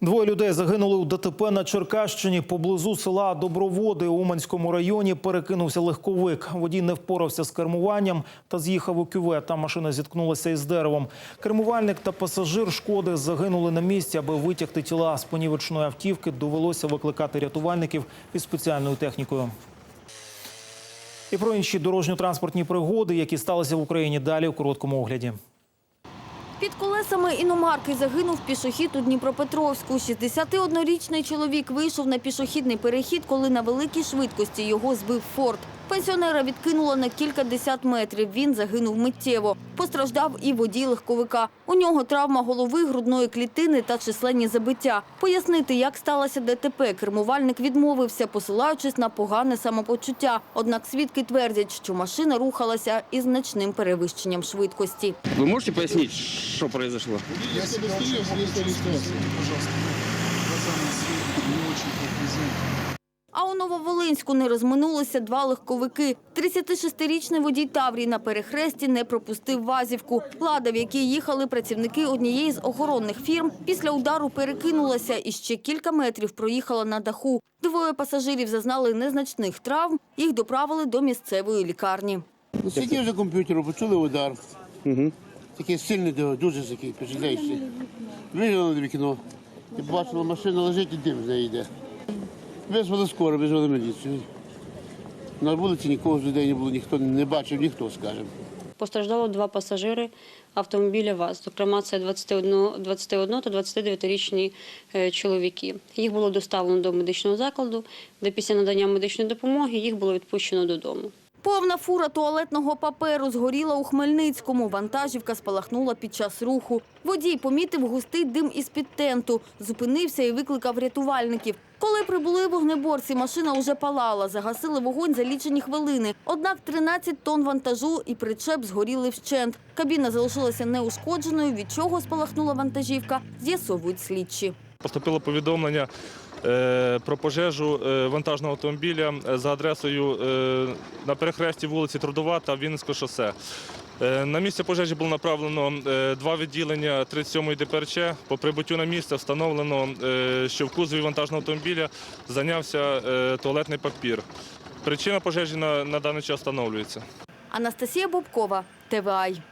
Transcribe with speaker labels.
Speaker 1: Двоє людей загинули у ДТП на Черкащині. Поблизу села Доброводи у Уманському районі перекинувся легковик. Водій не впорався з кермуванням та з'їхав у кювет. Там машина зіткнулася із деревом. Кермувальник та пасажир шкоди загинули на місці. Аби витягти тіла з понівечної автівки, довелося викликати рятувальників із спеціальною технікою. І про інші дорожньо-транспортні пригоди, які сталися в Україні далі у короткому огляді.
Speaker 2: Під колесами іномарки загинув пішохід у Дніпропетровську. 61-річний чоловік вийшов на пішохідний перехід, коли на великій швидкості його збив форт. Пенсіонера відкинуло на кілька десят метрів. Він загинув миттєво. Постраждав і водій легковика. У нього травма голови, грудної клітини та численні забиття. Пояснити, як сталося ДТП, кермувальник відмовився, посилаючись на погане самопочуття. Однак свідки твердять, що машина рухалася із значним перевищенням швидкості.
Speaker 3: Вы можете пояснить, что произошло?
Speaker 4: Я себя стреляю, пожалуйста.
Speaker 2: У Нововолинську не розминулися два легковики. 36-річний водій Таврій на перехресті не пропустив вазівку. Лада, в якій їхали працівники однієї з охоронних фірм, після удару перекинулася і ще кілька метрів проїхала на даху. Двоє пасажирів зазнали незначних травм. Їх доправили до місцевої лікарні.
Speaker 5: Ну, Сидів за комп'ютером, почули удар. Угу. Такий сильний, дуже такий, впечатляючий. Виглянули на вікно. І бачила, машина лежить і дим з неї йде. Визвали скоро, визвали міліцію. На вулиці нікого з людей не було, ніхто не бачив, ніхто, скажімо.
Speaker 6: Постраждало два пасажири автомобіля ВАЗ. Зокрема, це 21, 21 та 29-річні е, чоловіки. Їх було доставлено до медичного закладу, де після надання медичної допомоги їх було відпущено додому.
Speaker 2: Повна фура туалетного паперу згоріла у Хмельницькому. Вантажівка спалахнула під час руху. Водій помітив густий дим із-під тенту, зупинився і викликав рятувальників. Коли прибули вогнеборці, машина уже палала, загасили вогонь за лічені хвилини. Однак 13 тонн вантажу і причеп згоріли вщент. Кабіна залишилася неушкодженою, від чого спалахнула вантажівка, з'ясовують слідчі.
Speaker 7: Поступило повідомлення Е, про пожежу е, вантажного автомобіля е, за адресою на перехресті вулиці Трудова та Вінницького шосе. На місце пожежі було направлено два відділення 37-ї ДПРЧ. По прибуттю на місце встановлено, що в кузові вантажного автомобіля зайнявся туалетний папір. Причина пожежі на, на даний час встановлюється.
Speaker 2: Анастасія Бобкова, ТВАЙ.